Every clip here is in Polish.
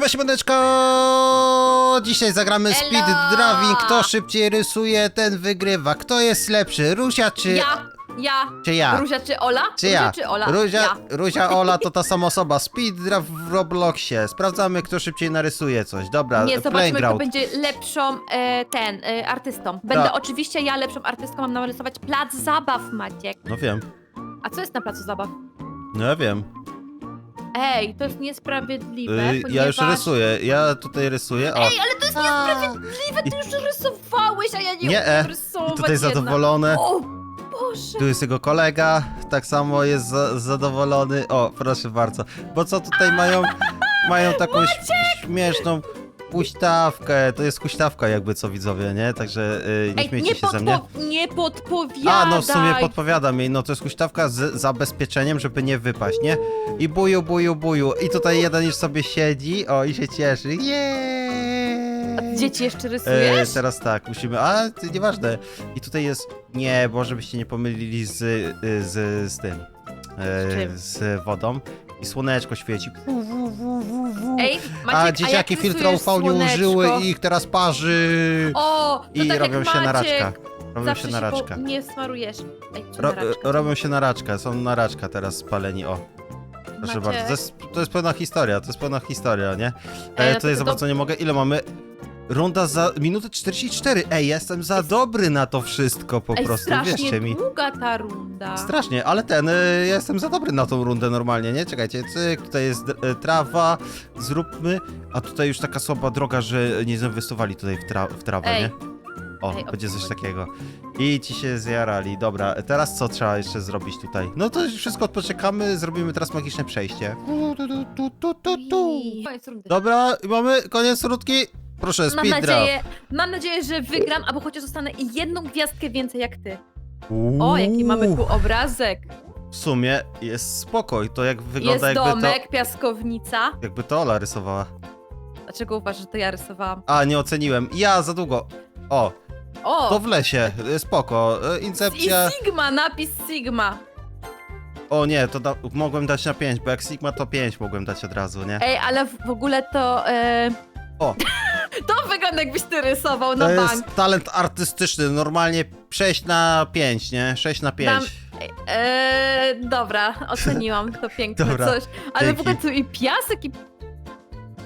Siema, siemaneczko! Dzisiaj zagramy Elo! speed driving. Kto szybciej rysuje, ten wygrywa. Kto jest lepszy, Ruzia czy... Ja, ja. Czy ja? Ruzia czy Ola? Czy ja? Ruzia czy Ola? Ruzia, Ja. Ruzia, Ola to ta sama osoba. Speed drive w Robloxie. Sprawdzamy, kto szybciej narysuje coś. Dobra, Nie, zobaczmy, kto playground. będzie lepszą e, ten, e, artystą. Będę Tak. oczywiście ja lepszą artystką, mam narysować plac zabaw, Maciek. No wiem, A co jest na placu zabaw? no ja wiem. Ej, to jest niesprawiedliwe, Y, ponieważ... ja już rysuję, ja tutaj rysuję. O, Ej, ale to jest niesprawiedliwe, ty już rysowałeś, a ja nie, Nie, e. umiem rysować I tutaj jednak. zadowolony. O, Boże. Tu jest jego kolega, tak samo jest za, zadowolony. O, proszę bardzo. Bo co tutaj mają? Mają taką ś- śmieszną huśtawkę. To jest huśtawka jakby co widzowie, nie? Także yy, nie Ej, śmiejcie nie, się ze mnie. podpo- nie podpowiadaj. A, no w sumie podpowiadam jej, no to jest huśtawka z zabezpieczeniem, żeby nie wypaść, nie? I buju, buju, buju. I tutaj jeden już sobie siedzi, o i się cieszy. Ty dzieci jeszcze E, rysujesz? teraz tak, musimy. A, nieważne. I tutaj jest. Nie, bo żebyście nie pomylili z, y, z, z tym. Z czym? E, z wodą. I słoneczko świeci. Ej, Maciek, A jak dzieciaki filtra rysujesz UV nie słoneczko? użyły i ich teraz parzy. O, to I tak robią jak się na Maciek. raczka. Robią Zawsze się na raczka. Po... Nie smarujesz. Ej, czy Ro, na raczka? e, robią się na raczka, są na raczka teraz spaleni, o. Proszę Maciek. bardzo, to jest, to jest pełna historia, to jest pełna historia, nie? E, no tutaj to- za to- bardzo nie mogę, ile mamy? Runda za minutę 44, ej, jestem za dobry na to wszystko po Ej, prostu, strasznie wierzcie mi. długa ta runda. Strasznie, ale ten, y, ja jestem za dobry na tą rundę normalnie, nie? Czekajcie, cyk, tutaj jest y, trawa, zróbmy, a tutaj już taka słaba droga, że nie zainwestowali tutaj w, tra w trawę, Ej. nie? O, Ej, będzie coś takiego. I ci się zjarali, dobra, teraz co trzeba jeszcze zrobić tutaj? No to wszystko odpoczekamy, zrobimy teraz magiczne przejście. Tu, tu, tu, tu, tu, tu. Koniec rundy. Dobra, i mamy koniec rundki. Proszę, Mam speed nadzieję, mam nadzieję, że wygram, albo chociaż zostanę jedną gwiazdkę więcej jak ty. O, jaki mamy tu obrazek. W sumie jest spokoj, to jak wygląda Jest jakby domek, piaskownica. to... Jakby to Ola rysowała. Dlaczego uważasz, że to ja rysowałam? A, nie oceniłem. Ja za długo. O, O! to w lesie. y, Spoko. y, I Incepcja. Sigma, napis Sigma. O nie, to da... mogłem dać na 5, bo jak Sigma to 5 mogłem dać od razu, nie? Ej, ale w w ogóle to... E... O. To wygląda jakbyś ty rysował na To bank. jest talent artystyczny. Normalnie 6 na 5, nie? 6 na 5. Dam- E, dobra, oceniłam to piękne Dobra, coś. Ale w dzięki. ogóle tu i piasek i...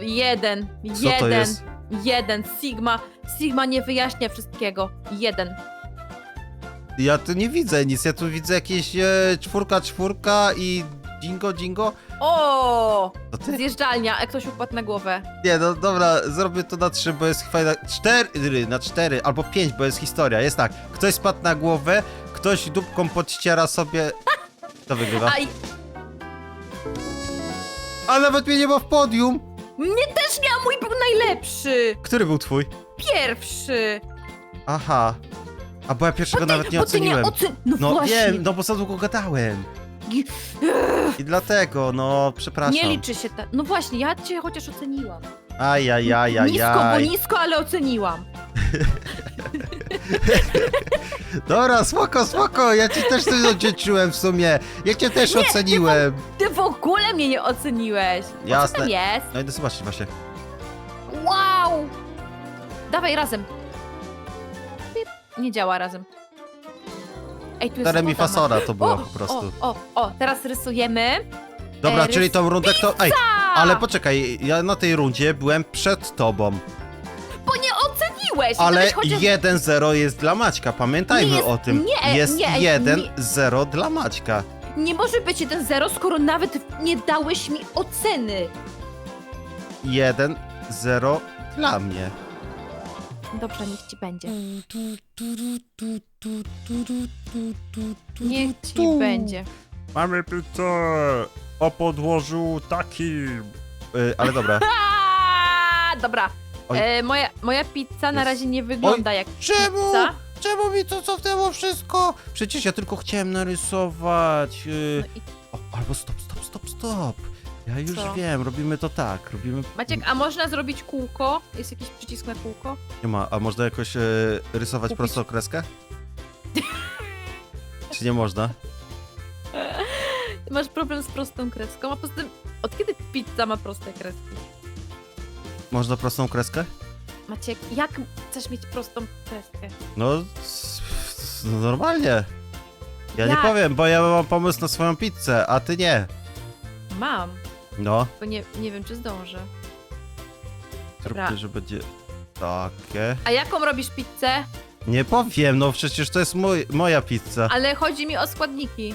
Jeden, Co to jeden, jest? jeden. Sigma, Sigma nie wyjaśnia wszystkiego. Jeden. Ja tu nie widzę nic. Ja tu widzę jakieś e, czwórka, czwórka i dingo, dingo. O! To ty? Zjeżdżalnia, jak ktoś upadł na głowę. Nie, no dobra, zrobię to na 3, bo jest fajna. 4 na 4 albo 5, bo jest historia. Jest tak, ktoś spadł na głowę, ktoś dupką podściera sobie. To wygrywa. A i A nawet mnie nie ma w podium! mnie też nie, a mój był najlepszy! Który był twój? Pierwszy! Aha. A bo ja pierwszego nawet nie bo ty nie oceniłem. ocen... No, No właśnie. wiem, no bo za długo gadałem. I dlatego, no przepraszam. Nie liczy się ta... No właśnie, ja cię chociaż oceniłam. Ajajajajaj. Nisko, bo nisko, ale oceniłam. Dobra, spoko, spoko, ja cię też coś oddzięczyłem w sumie. Ja cię też Nie, oceniłem. Ty w ogóle mnie nie oceniłeś. O, Jasne. Co tam jest? No idę zobaczyć właśnie. Wow! Dawaj razem. Nie działa razem. Ej, tu jest Dare mi woda, fasora to było o, po prostu. O, o, o, teraz rysujemy. Dobra, e, czyli tą rundę kto... Ej, ale poczekaj, ja na tej rundzie byłem przed tobą. Bo nie oceniłeś! Ale Gdybyś chociaż... 1-0 jest dla Maćka, pamiętajmy Nie jest- o tym. nie, jest nie, 1-0 dla Maćka. Nie może być 1-0, skoro nawet nie dałeś mi oceny. 1-0 dla mnie. Dobrze, niech ci będzie. Niech ci będzie. Mamy pizzę o podłożu takim. Y, ale dobra. Dobra. Oj. E, moja, moja pizza na Jest. razie nie wygląda jak Czemu? pizza. Czemu mi to cofnęło wszystko? Przecież ja tylko chciałem narysować. y, No i, O, albo stop, stop, stop, stop. Ja już Co? wiem, robimy to tak. Robimy. Maciek, a można zrobić kółko? Jest jakiś przycisk na kółko? Nie ma, a można jakoś e, rysować Kupić. prostą kreskę? Czy nie można? Masz problem z prostą kreską, a poza tym, od kiedy pizza ma proste kreski? Można prostą kreskę? Maciek, jak chcesz mieć prostą kreskę? No, s- s- no normalnie. Ja nie Jak? powiem, bo ja mam pomysł na swoją pizzę, a ty nie. Mam, No, bo nie, nie wiem, czy zdążę. Dobra. zróbmy, że będzie takie. A jaką robisz pizzę? Nie powiem, no przecież to jest mój, moja pizza. Ale chodzi mi o składniki.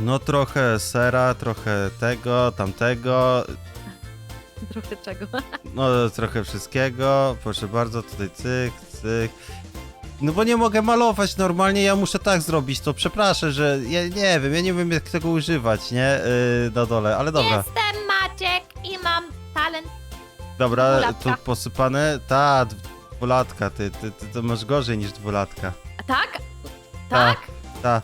No trochę sera, trochę tego, tamtego, Trochę czego. no trochę wszystkiego. Proszę bardzo, tutaj cyk, cyk. No bo nie mogę malować normalnie, ja muszę tak zrobić, to przepraszam, że ja nie wiem, ja nie wiem jak tego używać, nie? Yy, na dole, ale dobra. Jestem Maciek i mam talent. Dobra, tu posypane. Ta, dwulatka, ty, ty, ty to masz gorzej niż dwulatka. A tak? Tak? Ta,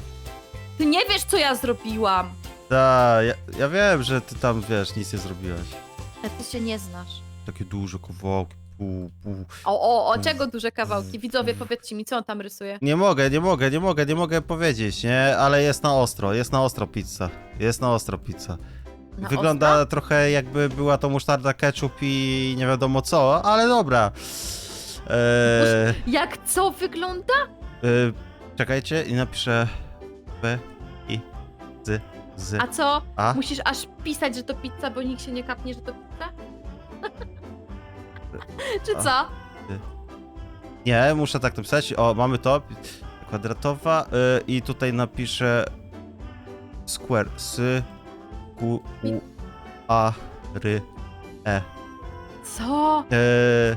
Ty nie wiesz, co ja zrobiłam. ta, ja, ja wiem, że ty tam, wiesz, nic nie zrobiłaś. A ty się nie znasz. Takie duże kawałki, pół, pół. O, o, o czego duże kawałki? Widzowie, powiedzcie mi, co on tam rysuje. Nie mogę, nie mogę, nie mogę, nie mogę powiedzieć, nie? Ale jest na ostro, jest na ostro pizza. Jest na ostro pizza. Na Wygląda trochę jakby była to musztarda, ketchup i nie wiadomo co, ale dobra. Eee, Jak co wygląda? y, czekajcie i napiszę B, I, Z, Z, A co? A. Musisz aż pisać, że to pizza, bo nikt się nie kapnie, że to pizza? Czy A. co? Nie, muszę tak napisać. O, mamy to. Kwadratowa. Y, I tutaj napiszę square. S, Q, U, A, R, E. Co? Y,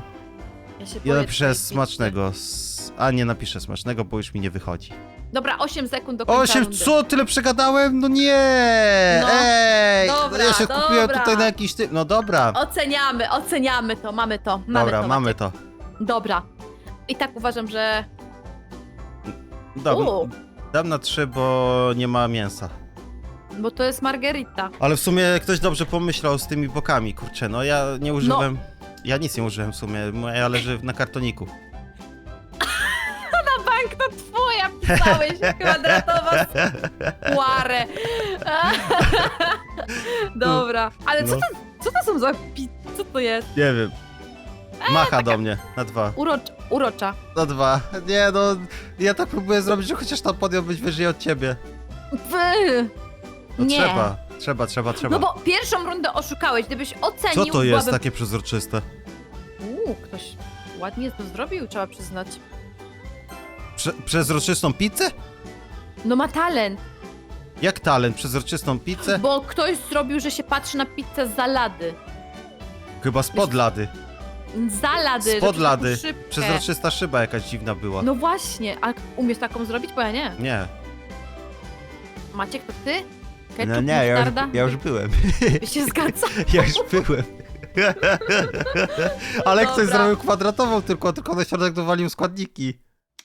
Ja się ja boję napiszę twojej smacznego. S, a nie napiszę smacznego, bo już mi nie wychodzi. Dobra, 8 sekund do końca Osiem, rundy. co? Tyle przegadałem? No nie! No, Ej! dobra, ja się kupiłem dobra. tutaj na jakiś ty... No dobra. Oceniamy, oceniamy to, mamy to. Mamy dobra, to, mamy Maciek. to. Dobra. I tak uważam, że... Dam, U, dam na trzy, bo nie ma mięsa. bo to jest margarita. Ale w sumie ktoś dobrze pomyślał z tymi bokami, kurczę, no ja nie użyłem, ja nic nie użyłem w sumie, moja leży na kartoniku. Na bank to twoja pisałeś, kwadratowa skłarę. Dobra. Ale co No. to, co to są za pi... Co to jest? Nie wiem. Macha do mnie, na dwa, Urocz, urocza. na dwa. Nie no, ja tak próbuję zrobić, że chociaż tam podium być wyżej od ciebie. Wy. No Nie. trzeba, trzeba, trzeba, trzeba. No bo pierwszą rundę oszukałeś, gdybyś ocenił... Co to jest byłabym- takie przezroczyste? Uuu, ktoś ładnie to zrobił, trzeba przyznać. Prze przezroczystą pizzę? No ma talent, Jak talent, przezroczystą pizzę? bo ktoś zrobił, że się patrzy na pizzę z lady. Chyba spod lady. Za lady. Spod lady. Przezroczysta szyba jakaś dziwna była. No właśnie, a umiesz taką zrobić? Bo ja nie. Nie. Maciek, to ty? Ketchup, No nie, ja już, musztarda? ja już byłem. By się zgadza? Ja już byłem. Ale ktoś Dobra. zrobił kwadratową tylko, tylko na środek dowalił składniki.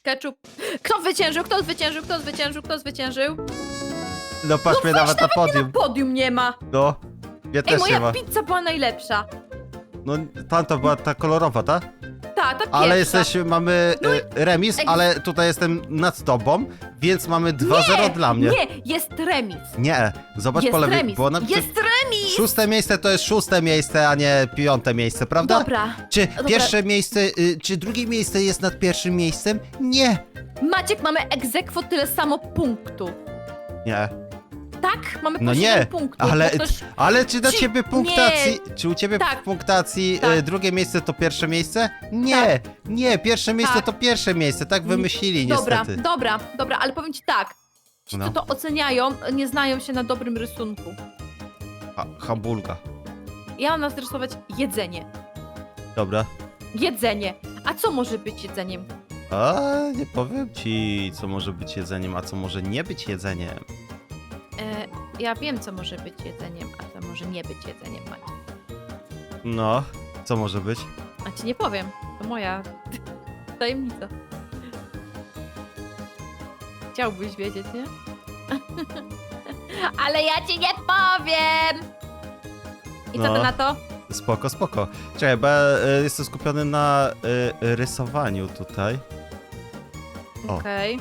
Ketchup. Kto zwyciężył? Kto zwyciężył? Kto zwyciężył? Kto zwyciężył? No patrz mnie nawet na podium. Podium nie ma. No, ja Ej, też nie moja ma. pizza była najlepsza. No tamta była ta kolorowa, ta? Ta, ta pierwsza. Ale jesteś, mamy No i- e, remis, Ej. ale tutaj jestem nad tobą, więc mamy 2-0 dla mnie. Nie, jest remis. Nie, zobacz jest po lewej, remis. bo na Jest remis! Szóste miejsce to jest szóste miejsce, a nie piąte miejsce, prawda? Dobra. Czy Dobra. pierwsze miejsce, y, czy drugie miejsce jest nad pierwszym miejscem? Nie. Maciek, mamy egzekwo tyle samo punktu. Nie. Tak? Mamy No po nie, punktów. ale- bo Ktoś... Ale czy dla Ci- ciebie punktacji, czy u ciebie Tak. w punktacji Tak. y, drugie miejsce to pierwsze miejsce? Nie, nie, pierwsze miejsce Tak. to pierwsze miejsce, tak wymyślili Dobra, niestety. dobra, dobra, ale powiem ci tak. Ci, No. to oceniają, nie znają się na dobrym rysunku. Ha, hamburga. Ja mam nas rysować jedzenie. Dobra. Jedzenie. A co może być jedzeniem? A nie powiem ci, co może być jedzeniem, a co może nie być jedzeniem. Ja wiem, co może być jedzeniem, a co może nie być jedzeniem, Maciek. No, co może być? A ci nie powiem. To moja tajemnica. Chciałbyś wiedzieć, nie? Ale ja ci nie powiem! I co No. ty na to? Spoko, spoko. Czekaj, bo ja y, jestem skupiony na y, rysowaniu tutaj. O. Okej.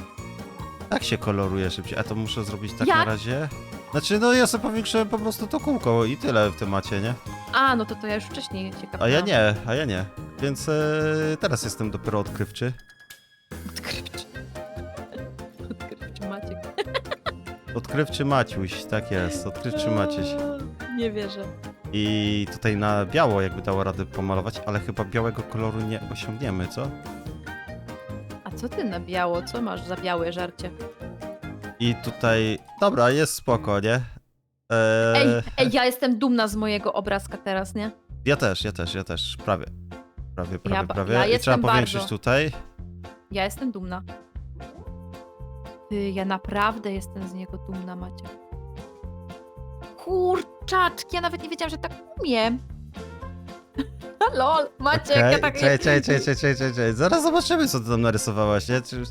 Tak się koloruje szybciej, a to muszę zrobić tak Jak? na razie. Znaczy, no ja sobie powiększę po prostu to kółko i tyle w temacie, nie? A, no to to ja już wcześniej kapnęłam. A ja nie, a ja nie. Więc e, teraz jestem dopiero odkrywczy. Odkrywczy. Odkrywczy Maciek. Odkrywczy Maciuś, tak jest, odkrywczy Maciuś. O, Nie wierzę. I tutaj na biało jakby dało radę pomalować, ale chyba białego koloru nie osiągniemy, co? A co ty na biało? Co masz za białe żarcie? I tutaj, dobra, jest spoko, nie? Eee, Ej, ej, ja jestem dumna z mojego obrazka teraz, nie? Ja też, ja też, ja też, prawie. Prawie, prawie, ba- prawie. ja I jestem trzeba powiększyć bardzo. tutaj. Ja jestem dumna. Ty, ja naprawdę jestem z niego dumna, Macie. Kurczaczki, ja nawet nie wiedziałam, że tak umiem. Lol, Maciek, Okej, ja tak... czekaj, czekaj, czekaj, czekaj, czekaj, czekaj. Zaraz zobaczymy, co ty tam narysowałaś, nie? Czy...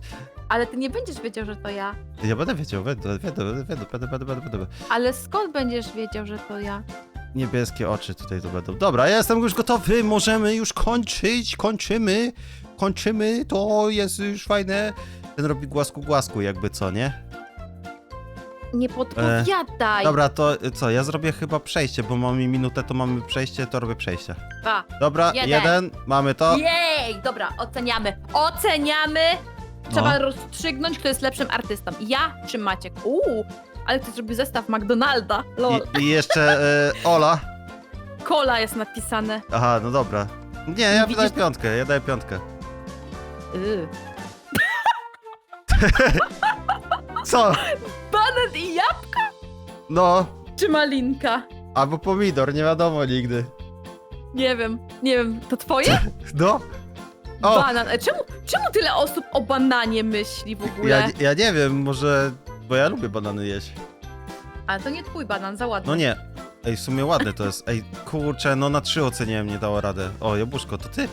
Ale ty nie będziesz wiedział, że to ja. Ja będę wiedział, będę, będę, będę, będę, będę, będę, będę, będę. Ale skąd będziesz wiedział, że to ja? Niebieskie oczy tutaj to będą. Dobra, ja jestem już gotowy, możemy już kończyć, kończymy, kończymy, to jest już fajne. Ten robi głasku, głasku, jakby co, nie? Nie podpowiadaj. Dobra, to y, co, ja zrobię chyba przejście, bo mamy minutę, to mamy przejście, to robię przejście. Dwa. Dobra, Jeden. jeden, mamy to. Jej! Dobra, oceniamy. Oceniamy! Trzeba No. rozstrzygnąć, kto jest lepszym artystą. Ja czy Maciek? Uuu, ale ty zrobił zestaw McDonalda. Lol. I, I jeszcze y, Ola. Kola jest napisane. Aha, no dobra. Nie, ja Widzisz daję to? piątkę, ja daję piątkę. Yy. Co? Banan i ja No, czy malinka? albo pomidor, nie wiadomo nigdy. Nie wiem, nie wiem. To twoje? No. O, Banan. E, czemu, czemu tyle osób o bananie myśli w ogóle? ja, ja nie wiem, może... Bo ja lubię banany jeść. Ale to nie twój banan, za ładny. No nie. Ej, w sumie ładny to jest. Ej, kurczę, no na trzy oceniłem, nie dało radę. O, jabłuszko, to ty?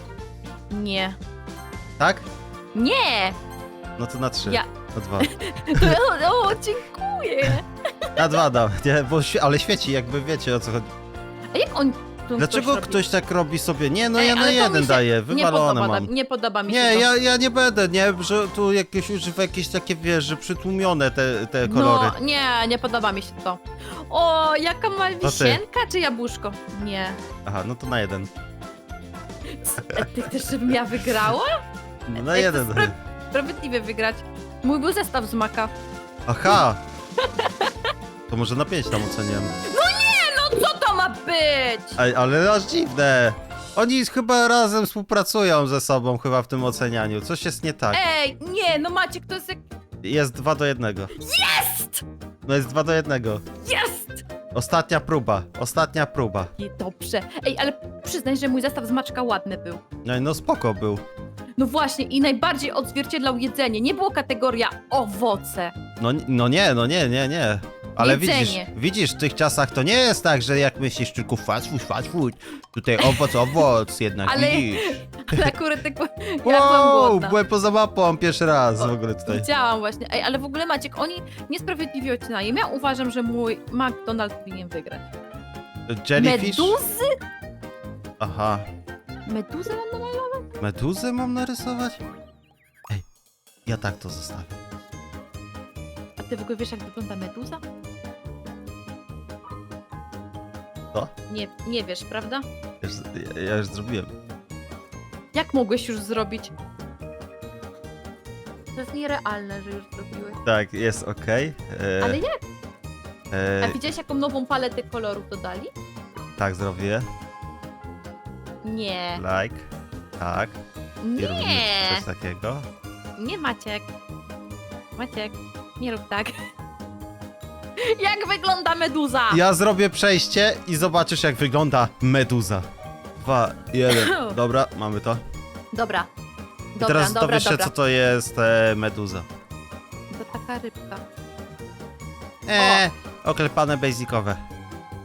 Nie. Tak? Nie! No to na trzy. Ja. Na dwa. O, o dziękuję. Na dwa dam, nie? Bo, świe- ale świeci, jakby wiecie o co chodzi. A jak on... tu Dlaczego robi? ktoś tak robi sobie? Nie, no Ej, ja na ale to mi jeden się daję, Nie wywalone podoba, mam. nie podoba mi się Nie, to. ja, ja nie będę, nie? Że tu jakieś używa jakieś takie, wiesz, że przytłumione te, te kolory. No, nie, nie podoba mi się to. O, jaka ma wisienka czy jabłuszko? Nie. Aha, no to na jeden. Ty chcesz, żebym ja wygrała? No na Ej, to jeden. spra- Sprawiedliwie wygrać. Mój był zestaw z maka. Aha! To może na pięć tam oceniam. No co to ma być? Ej, ale aż dziwne. Oni chyba razem współpracują ze sobą chyba w tym ocenianiu. Coś jest nie tak. Ej, nie, no Maciek, to jest jak... Jest dwa do jednego. Jest! No jest dwa do jednego. Jest! Ostatnia próba. Ostatnia próba. Nie, dobrze. Ej, ale przyznaj, że mój zestaw z maczka ładny był. No i no spoko był. No właśnie, i najbardziej odzwierciedlał jedzenie. Nie było kategoria owoce. No, no nie, no nie, nie, nie. Ale widzisz, Jedzenie. widzisz, w tych czasach to nie jest tak, że jak myślisz tylko fast food, fast food. Tutaj owoc, owoc jednak, Ale- widzisz. Ale akurat tak, ja byłam Wow, głodna. byłem poza mapą pierwszy raz w ogóle tutaj. Widziałam właśnie. Ej, ale w ogóle Maciek, oni niesprawiedliwie oceniają. Ja uważam, że mój McDonald's powinien wygrać. Jellyfish? Meduzy? Aha. Meduzę mam namalować? Meduzę mam narysować? Ej, ja tak to zostawię. A ty w ogóle wiesz, jak wygląda meduza? Co? Nie, nie wiesz, prawda? Ja już, ja, ja już zrobiłem. Jak mogłeś już zrobić? To jest nierealne, że już zrobiłeś. Tak, jest ok. E, Ale jak? A e, widziałeś, jaką nową paletę kolorów dodali? tak zrobię. Nie. Like. Tak. I Nie. coś takiego. Nie Maciek. Maciek, nie rób tak. Jak wygląda meduza? Ja zrobię przejście i zobaczysz jak wygląda meduza. Dwa, jeden. Dobra, mamy to. Dobra. I Dobra, teraz dobra, dowiesz się dobra. co to jest e, meduza. To taka rybka. Eee, oklepane basicowe.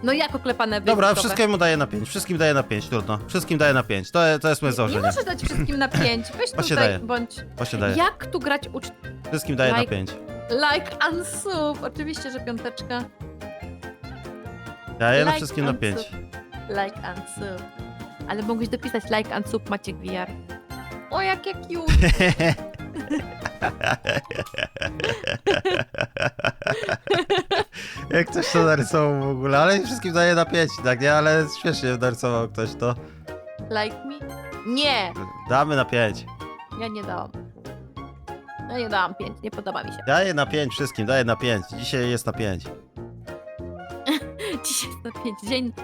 No jak oklepane Dobra, basicowe? wszystkiemu daję na 5. Wszystkim daję na 5, trudno. Wszystkim daję na 5. To, to jest moje Nie założenie. możesz dać wszystkim na pięć. Weź Właśnie tutaj, daję. bądź... Się daje. Jak tu grać ucz... Wszystkim daję na Like. 5. Like and sub. Oczywiście, że piąteczka. Daję na Like wszystkim na and 5. sub. Like and sub. Ale mogłeś dopisać like and sub Maciek VR. O, jakie cute. Jak ktoś to narysował w ogóle, ale wszystkim daje na 5, tak nie? Ale śmiesznie narysował ktoś to. Like me? Nie! Damy na 5. Ja nie dałam. Ja nie dałam pięć, nie podoba mi się. Daję na 5 wszystkim, daję na 5. Dzisiaj jest na 5. Dzisiaj jest na pięć dzień.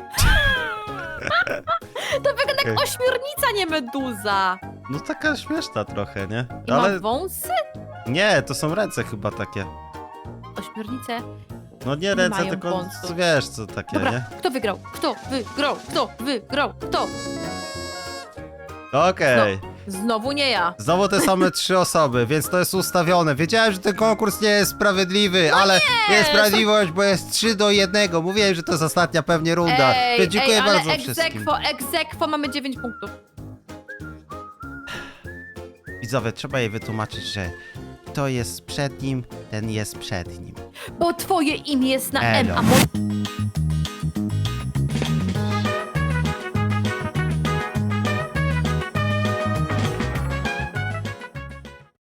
To wygląda jak ośmiornica, nie meduza. No taka śmieszna trochę, nie? I Ale ma wąsy? nie, to są ręce chyba takie. Ośmiornice. No nie ręce, mają tylko wąsów. wiesz, co takie, Dobra, nie? kto wygrał? Kto wygrał? Kto wygrał? Kto? Okej. Znowu nie ja. Znowu te same trzy osoby, więc to jest ustawione. Wiedziałem, że ten konkurs nie jest sprawiedliwy, ale jest sprawiedliwość, bo jest 3 do 1. Mówiłem, że to jest ostatnia pewnie runda. Ej, więc dziękuję ej, ale bardzo wszystkim. egzekwo, egzekwo mamy 9 punktów. Widzowie, trzeba jej wytłumaczyć, że to jest przed nim, ten jest przed nim. Bo twoje imię jest na Elo. M, a mo...